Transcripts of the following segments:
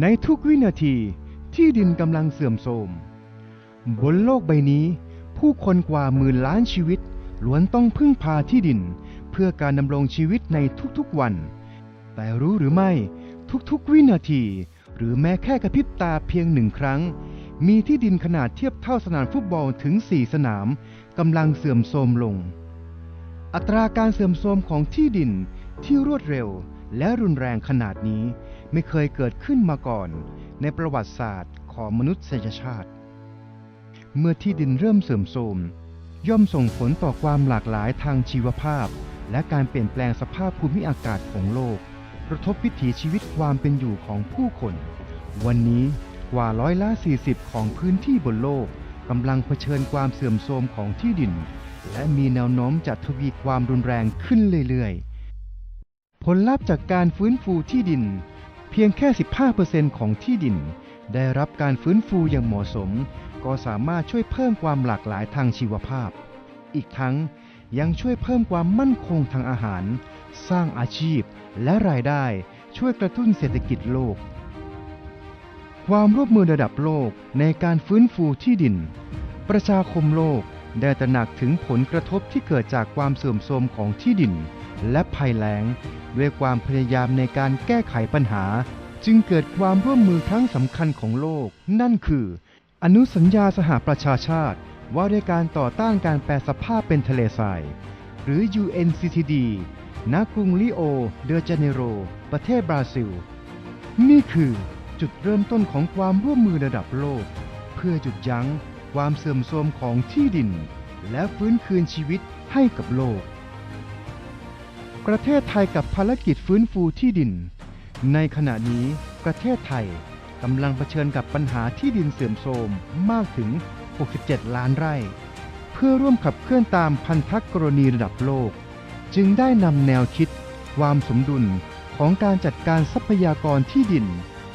ในทุกวินาทีที่ดินกำลังเสื่อมโทรม บนโลกใบนี้ ผู้คนกว่าหมื่นล้านชีวิตล้วนต้องพึ่งพาที่ดิน เพื่อการดำรงชีวิตในทุกๆวัน แต่รู้หรือไม่ทุกๆวินาที หรือแม้แค่กระพริบตาเพียงหนึ่งครั้ง มีที่ดินขนาดเทียบเท่าสนามฟุตบอลถึง 4 สนามกำลังเสื่อมโทรมลง อัตราการเสื่อมโทรมของที่ดินที่รวดเร็วและรุนแรงขนาดนี้ ไม่เคยเกิดขึ้นมาก่อน ในประวัติศาสตร์ของมนุษยชาติ เมื่อที่ดินเริ่มเสื่อมโทรมย่อมส่งผลต่อความหลากหลายทางชีวภาพ และการเปลี่ยนแปลงสภาพภูมิอากาศของโลก กระทบวิถีชีวิตความเป็นอยู่ของผู้คน วันนี้กว่าร้อยละ 40 ของพื้นที่บนโลกกำลังเผชิญความเสื่อมโทรมของที่ดิน และมีแนวโน้มจะทวีความรุนแรงขึ้นเรื่อยๆ ผลลัพธ์จากการฟื้นฟูที่ดิน พียงแค่ 15%ของที่ดิน ได้รับการฟื้นฟูอย่างเหมาะสม ก็สามารถช่วยเพิ่มความหลากหลายทางชีวภาพ อีกทั้งยังช่วยเพิ่มความมั่นคงทางอาหาร สร้างอาชีพและรายได้ช่วยกระตุ้นเศรษฐกิจโลก ความร่วมมือระดับโลกในการฟื้นฟูที่ดิน ประชาคมโลกได้ตระหนักถึงผลกระทบที่เกิดจากความเสื่อมโทรมของที่ดิน และภัยแล้ง ด้วยความพยายามในการแก้ไขปัญหา จึงเกิดความร่วมมือครั้งสำคัญของโลก นั่นคือ อนุสัญญาสหประชาชาติ ว่าด้วยการต่อต้านการแปรสภาพเป็นทะเลทราย หรือ UNCTD ณกรุงลิโอ เดอเจเนโร ประเทศบราซิล นี่คือจุดเริ่มต้นของความร่วมมือระดับโลก เพื่อหยุดยั้งความเสื่อมโทรมของที่ดิน และฟื้นคืนชีวิตให้กับโลก ประเทศไทยกับภารกิจฟื้นฟูที่ดิน ในขณะนี้ประเทศไทยกำลังเผชิญกับปัญหาที่ดินเสื่อมโทรมมากถึง 67 ล้านไร่ เพื่อร่วมขับเคลื่อนตามพันธกรณีระดับโลก จึงได้นำแนวคิด ความสมดุลของการจัดการทรัพยากรที่ดิน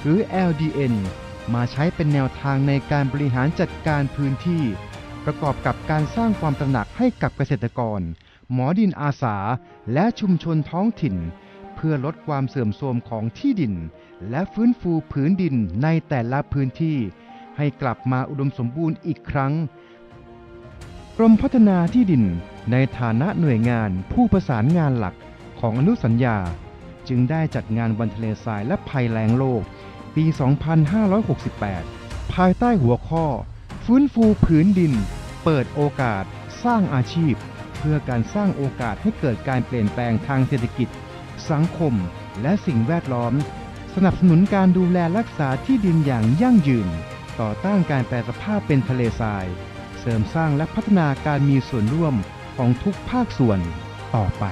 หรือ LDN มาใช้เป็นแนวทางในการบริหารจัดการพื้นที่ ประกอบกับการสร้างความตระหนักให้กับเกษตรกร หมอดินอาสา และชุมชนท้องถิ่น เพื่อลดความเสื่อมโทรมของที่ดิน และฟื้นฟูผืนดินในแต่ละพื้นที่ ให้กลับมาอุดมสมบูรณ์อีกครั้งกรมพัฒนาที่ดินในฐานะหน่วยงานผู้ประสานงานหลักของอนุสัญญา จึงได้จัดงานวันทะเลทรายและภัยแล้งโลก ปี 2568 ภายใต้หัวข้อ ฟื้นฟูผืนดิน เปิดโอกาสสร้างอาชีพ เพื่อการสร้างโอกาสให้เกิดการเปลี่ยนแปลงทางเศรษฐกิจ สังคม และสิ่งแวดล้อม สนับสนุนการดูแลรักษาที่ดินอย่างยั่งยืน ต่อต้านการแปรสภาพเป็นทะเลทราย เสริมสร้างและพัฒนาการมีส่วนร่วมของทุกภาคส่วนต่อไป